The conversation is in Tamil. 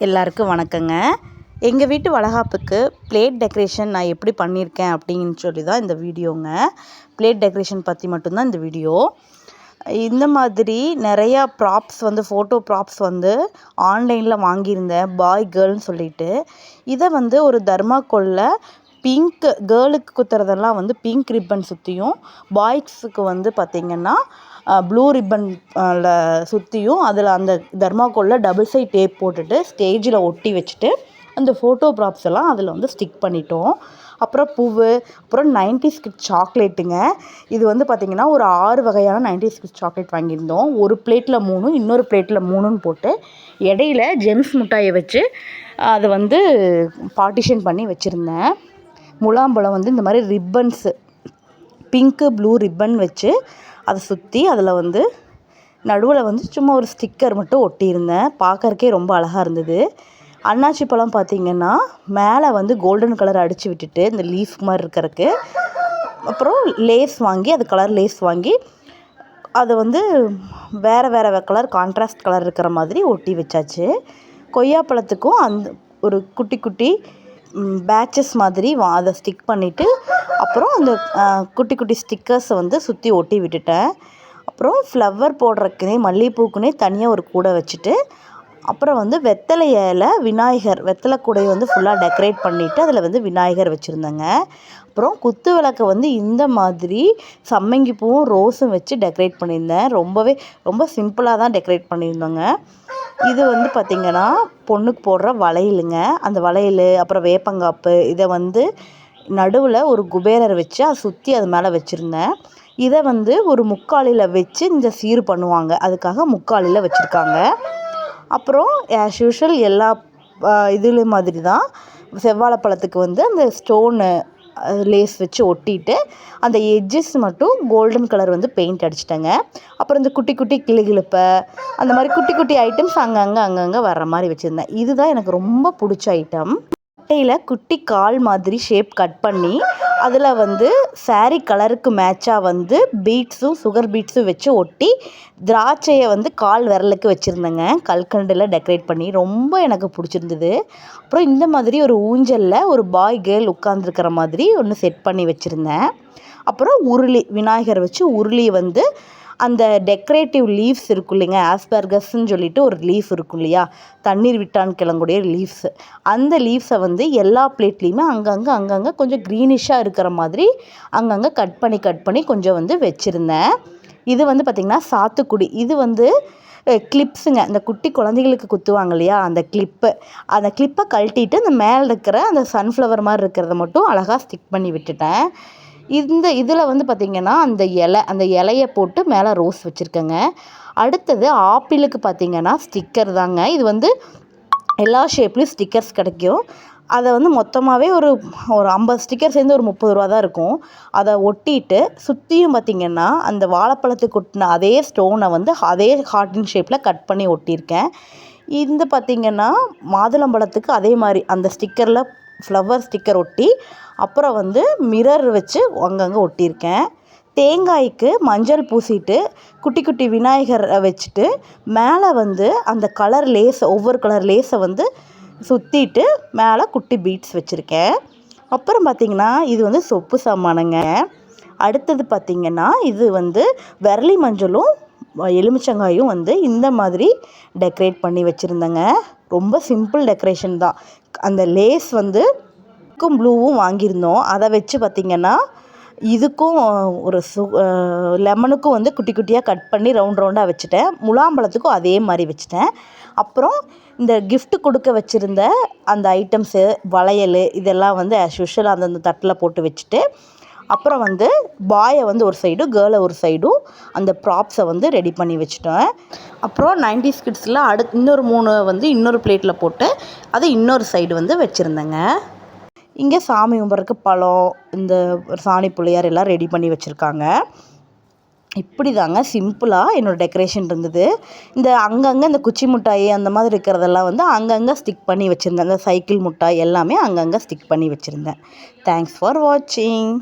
எல்லாருக்கும் வணக்கங்க. எங்கள் வீட்டு வளகாப்புக்கு பிளேட் டெக்கரேஷன் நான் எப்படி பண்ணியிருக்கேன் அப்படின்னு சொல்லி தான் இந்த வீடியோங்க. பிளேட் டெக்கரேஷன் பற்றி மட்டும்தான் இந்த வீடியோ. இந்த மாதிரி நிறையா ப்ராப்ஸ் வந்து ஃபோட்டோ ப்ராப்ஸ் வந்து ஆன்லைனில் வாங்கியிருந்தேன். பாய் கேர்ள்னு சொல்லிட்டு. இதை வந்து ஒரு தர்மாக்கோலில் பிங்க் கேர்ளுக்கு குத்துறதெல்லாம் வந்து பிங்க் ரிப்பன் சுற்றியும் பாய்ஸுக்கு வந்து பார்த்திங்கன்னா ப்ளூ ரிப்பனில் சுற்றியும் அதில் அந்த தர்மாக்கோலில் டபுள் சைட் டேப் போட்டுட்டு ஸ்டேஜில் ஒட்டி வச்சுட்டு அந்த ஃபோட்டோ ப்ராப்ஸ் எல்லாம் அதில் வந்து ஸ்டிக் பண்ணிட்டோம். அப்புறம் பூவு அப்புறம் நைன்டிஸ் கிட் சாக்லேட்டுங்க. இது வந்து பார்த்திங்கன்னா ஒரு ஆறு வகையான நைன்டிஸ் கிட் சாக்லேட் வாங்கியிருந்தோம். ஒரு பிளேட்டில் மூணு இன்னொரு பிளேட்டில் மூணுன்னு போட்டு இடையில ஜெம்ஸ் மிட்டாயை வச்சு அதை வந்து பார்ட்டிஷன் பண்ணி வச்சுருந்தேன். முலாம்பழம் வந்து இந்த மாதிரி ரிப்பன்ஸு பிங்க்கு ப்ளூ ரிப்பன் வச்சு அதை சுற்றி அதில் வந்து நடுவில் வந்து சும்மா ஒரு ஸ்டிக்கர் மட்டும் ஒட்டியிருந்தேன். பார்க்கறக்கே ரொம்ப அழகாக இருந்தது. அன்னாச்சி பழம் பார்த்திங்கன்னா மேலே வந்து கோல்டன் கலர் அடித்து விட்டுட்டு இந்த லீஃப் மாதிரி இருக்கிறக்கு அப்புறம் லேஸ் வாங்கி அது கலர் லேஸ் வாங்கி அதை வந்து வேறு வேறு கலர் கான்ட்ராஸ்ட் கலர் இருக்கிற மாதிரி ஒட்டி வச்சாச்சு. கொய்யாப்பழத்துக்கும் அந்த ஒரு குட்டி குட்டி பேட்சஸ் மாதிரி வா அதை ஸ்டிக் பண்ணிவிட்டு அப்புறம் அந்த குட்டி குட்டி ஸ்டிக்கர்ஸை வந்து சுற்றி ஒட்டி விட்டுட்டேன். அப்புறம் ஃப்ளவர் போடுறக்குனே மல்லிகைப்பூக்குனே தனியாக ஒரு கூடை வச்சுட்டு அப்புறம் வந்து வெத்தலை விநாயகர் வெத்தலை கூடையை வந்து ஃபுல்லாக டெக்கரேட் பண்ணிவிட்டு அதில் வந்து விநாயகர் வச்சுருந்தேங்க. அப்புறம் குத்து விளக்கை வந்து இந்த மாதிரி சம்மங்கி பூவும் ரோஸும் வச்சு டெக்கரேட் பண்ணியிருந்தேன். ரொம்பவே ரொம்ப சிம்பிளாக தான் டெக்கரேட் பண்ணியிருந்தோங்க. இது வந்து பார்த்திங்கன்னா பொண்ணுக்கு போடுற வளையலுங்க. அந்த வளையல் அப்புறம் வேப்பங்காப்பு இதை வந்து நடுவில் ஒரு குபேரர் வச்சு அதை சுற்றி அது மேலே வச்சுருந்தேன் இதை வந்து ஒரு முக்காலியில் வச்சு இந்த சீர் பண்ணுவாங்க. அதுக்காக முக்காலில் வச்சுருக்காங்க. அப்புறம் ஆஸ் யூஷுவல் எல்லா இதுலேயும் மாதிரி தான் செவ்வாழைப்பழத்துக்கு வந்து அந்த ஸ்டோனு லேஸ் வச்சு ஒட்டிட்டு அந்த எட்ஜஸ் மட்டும் கோல்டன் கலர் வந்து பெயிண்ட் அடிச்சிட்டேங்க. அப்புறம் இந்த குட்டி குட்டி கிளிகிழப்பை அந்த மாதிரி குட்டி குட்டி ஐட்டம்ஸ் அங்கங்கே அங்கங்கே வர்ற மாதிரி வச்சுருந்தேன். இதுதான் எனக்கு ரொம்ப பிடிச்ச ஐட்டம் சட்டையில் குட்டி கால் மாதிரி ஷேப் கட் பண்ணி அதில் வந்து ஸாரீ கலருக்கு மேட்சாக வந்து பீட்ஸும் சுகர் பீட்ஸும் வச்சு ஒட்டி திராட்சையை வந்து கால் விரலுக்கு வச்சுருந்தேங்க. கல்கண்டில் டெக்கரேட் பண்ணி ரொம்ப எனக்கு பிடிச்சிருந்தது. அப்புறம் இந்த மாதிரி ஒரு ஊஞ்சலில் ஒரு பாய் கேர்ள் உட்காந்துருக்கிற மாதிரி ஒன்று செட் பண்ணி வச்சுருந்தேன். அப்புறம் உருளி விநாயகர் வச்சு உருளி வந்து அந்த டெக்கரேட்டிவ் லீவ்ஸ் இருக்கும் இல்லைங்க ஆஸ்பர்கஸ்ன்னு சொல்லிட்டு ஒரு லீஃப் இருக்கும் இல்லையா? தண்ணீர் விட்டான் கிழங்குடைய லீவ்ஸ் அந்த லீவ்ஸை வந்து எல்லா பிளேட்லேயுமே அங்கங்கே அங்கங்கே கொஞ்சம் க்ரீனிஷாக இருக்கிற மாதிரி அங்கங்கே கட் பண்ணி கட் பண்ணி கொஞ்சம் வந்து வச்சுருந்தேன். இது வந்து பார்த்திங்கன்னா சாத்துக்குடி. இது வந்து கிளிப்ஸுங்க இந்த குட்டி குழந்தைகளுக்கு குத்துவாங்க இல்லையா? அந்த கிளிப்பு அந்த கிளிப்பை கழட்டிட்டு அந்த மேலே இருக்கிற அந்த சன்ஃப்ளவர் மாதிரி இருக்கிறத மட்டும் அழகாக ஸ்டிக் பண்ணி விட்டுட்டேன். இந்த இதில் வந்து பார்த்திங்கன்னா அந்த இலை அந்த இலைய போட்டு மேலே ரோஸ் வச்சுருக்கேங்க. அடுத்தது ஆப்பிளுக்கு பார்த்திங்கன்னா ஸ்டிக்கர் தாங்க. இது வந்து எல்லா ஷேப்லேயும் ஸ்டிக்கர்ஸ் கிடைக்கும். அதை வந்து மொத்தமாகவே ஒரு ஒரு ஐம்பது ஸ்டிக்கர் சேர்ந்து ஒரு முப்பது ரூபா தான் இருக்கும். அதை ஒட்டிட்டு சுற்றியும் பார்த்திங்கன்னா அந்த வாழைப்பழத்துக்கு ஒட்டின அதே ஸ்டோனை வந்து அதே ஹார்டின் ஷேப்பில் கட் பண்ணி ஒட்டியிருக்கேன். இந்த பார்த்திங்கன்னா மாதுளம்பழத்துக்கு அதே மாதிரி அந்த ஸ்டிக்கரில் ஃப்ளவர் ஸ்டிக்கர் ஒட்டி அப்புறம் வந்து மிரர் வச்சு அங்கங்கே ஒட்டியிருக்கேன். தேங்காய்க்கு மஞ்சள் பூசிட்டு குட்டி குட்டி விநாயகரை வச்சுட்டு மேலே வந்து அந்த கலர் லேஸ் ஒவ்வொரு கலர் லேஸை வந்து சுற்றிட்டு மேலே குட்டி பீட்ஸ் வச்சுருக்கேன். அப்புறம் பார்த்திங்கன்னா இது வந்து சொப்பு சாமானுங்க. அடுத்தது பார்த்திங்கன்னா இது வந்து விரலி மஞ்சளும் எலுமிச்சங்காயும் வந்து இந்த மாதிரி டெக்கரேட் பண்ணி வச்சுருந்தேங்க. ரொம்ப சிம்பிள் டெக்கரேஷன் தான். அந்த லேஸ் வந்து க்கும் ப்ளூவும் வாங்கியிருந்தோம். அதை வச்சு பார்த்திங்கன்னா இதுக்கும் ஒரு சு லெமனுக்கும் வந்து குட்டி குட்டியாக கட் பண்ணி ரவுண்ட் ரவுண்டாக வச்சுட்டேன். முலாம்பழத்துக்கும் அதே மாதிரி வச்சுட்டேன். அப்புறம் இந்த கிஃப்ட் கொடுக்க வச்சுருந்த அந்த ஐட்டம்ஸு வளையல் இதெல்லாம் வந்து ஆஸ் யூஷுவல் அந்தந்த தட்டில் போட்டு வச்சுட்டு அப்புறம் வந்து பாயை வந்து ஒரு சைடும் கேர்ளை ஒரு சைடும் அந்த ப்ராப்ஸை வந்து ரெடி பண்ணி வச்சுட்டேன். அப்புறம் நைன்டி கிட்ஸில் அடுத்து இன்னொரு மூணு வந்து இன்னொரு பிளேட்டில் போட்டு அதை இன்னொரு சைடு வந்து வச்சுருந்தேங்க. இங்கே சாமி கும்பிட்றதுக்கு பழம் இந்த சாணி பிள்ளையார் எல்லாம் ரெடி பண்ணி வச்சுருக்காங்க. இப்படி தாங்க சிம்பிளாக என்னோடய டெக்கரேஷன் இருந்தது. இந்த அங்கங்கே இந்த குச்சி மிட்டாய் அந்த மாதிரி இருக்கிறதெல்லாம் வந்து அங்கங்கே ஸ்டிக் பண்ணி வச்சுருந்தேன். இந்த சைக்கிள் மிட்டாய் எல்லாமே அங்கங்கே ஸ்டிக் பண்ணி வச்சுருந்தேன். தேங்க்ஸ் ஃபார் வாட்சிங்